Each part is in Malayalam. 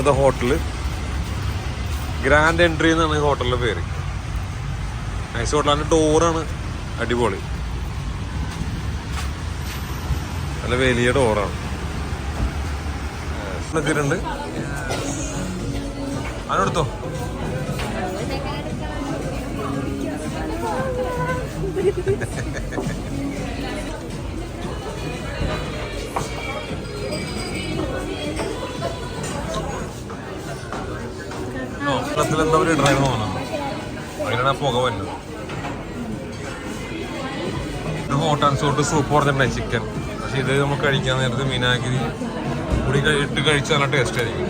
ഇന്നത്തെ ഹോട്ടൽ ഗ്രാൻഡ് എൻട്രി എന്നാണ് ഈ ഹോട്ടലിന്റെ പേര്. നൈസ് ഹോട്ടലാണ് ഡോറാണ് അടിപൊളി. നല്ല വലിയ ഡോറാണ് എത്തിയിട്ടുണ്ട് അതിനെടുത്തോ വെള്ളത്തിൽ എന്താ ഒരു ഡ്രൈവ് തോന്നുന്നു അങ്ങനെയാണ് പുക വരുന്നത്. ഇത് ഹോട്ട് ആൻഡ് സോട്ട് സൂപ്പ് പറഞ്ഞിട്ടുണ്ടായി ചിക്കൻ പക്ഷെ ഇത് നമുക്ക് കഴിക്കാൻ നേരത്തെ മീനാഗിരി കൂടി ഇട്ട് കഴിച്ചാൽ നല്ല ടേസ്റ്റ് ആയിരിക്കും.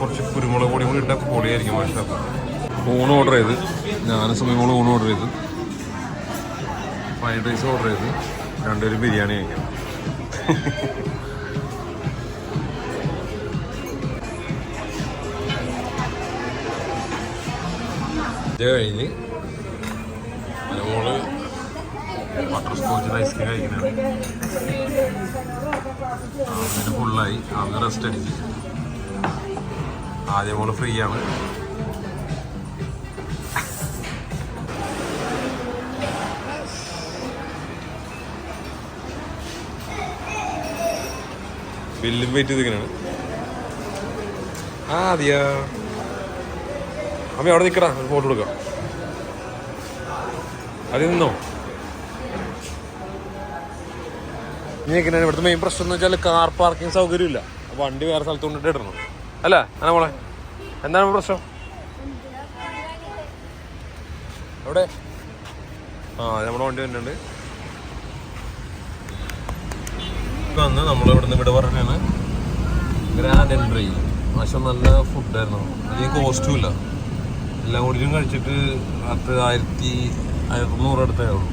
കുറച്ച് കുരുമുളക് പൊടി കൂടി ഇട്ടാൽ പൊടിയായിരിക്കും പക്ഷേ ഊണ് ഓർഡർ ചെയ്ത്. ഞാൻ സമയം ഊണ് ഓർഡർ ചെയ്ത്. ഫ്രൈഡ് റൈസ് ഓർഡർ ചെയ്ത്. രണ്ടുപേരും ബിരിയാണി കഴിക്കാം ഇത് കഴിഞ്ഞ് മോൾ ബട്ടർ സ്കോച്ച് ഐസ്ക്രീം കഴിക്കുന്നതാണ് ഫുള്ളായി അന്ന് റെസ്റ്റ് അടിച്ച്. ആദ്യം മോൾ ഫ്രീ ആണ്. ബില്ലും വെയിറ്റ് ചെയ്തിങ്ങനെയാണ് ആ അതിയാ. അമ്മ അവിടെ നിൽക്കടാ ഒരു ഫോട്ടോ എടുക്കാം. അതിൽ നിന്നോ? ഇനി എങ്ങനെയാണ്? ഇവിടുത്തെ മെയിൻ പ്രശ്നം എന്ന് വെച്ചാൽ കാർ പാർക്കിംഗ് സൗകര്യം ഇല്ല വണ്ടി വേറെ സ്ഥലത്ത് കൊണ്ടിട്ട് ഇടണം? അല്ല എന്നാ മോളെ? എന്താണ് പ്രശ്നം? എവിടെ ആ നമ്മുടെ വണ്ടി തന്നെയുണ്ട് വന്ന് നമ്മളിവിടുന്ന് ഇവിടെ പറഞ്ഞാണ് ഗ്രാൻഡ് എൻട്രി പക്ഷെ നല്ല ഫുഡായിരുന്നു അധികം കോസ്റ്റും ഇല്ല. എല്ലാം കൂടിയും കഴിച്ചിട്ട് അത് ആയിരത്തി അറുന്നൂറ് അടുത്തേ ഉള്ളൂ.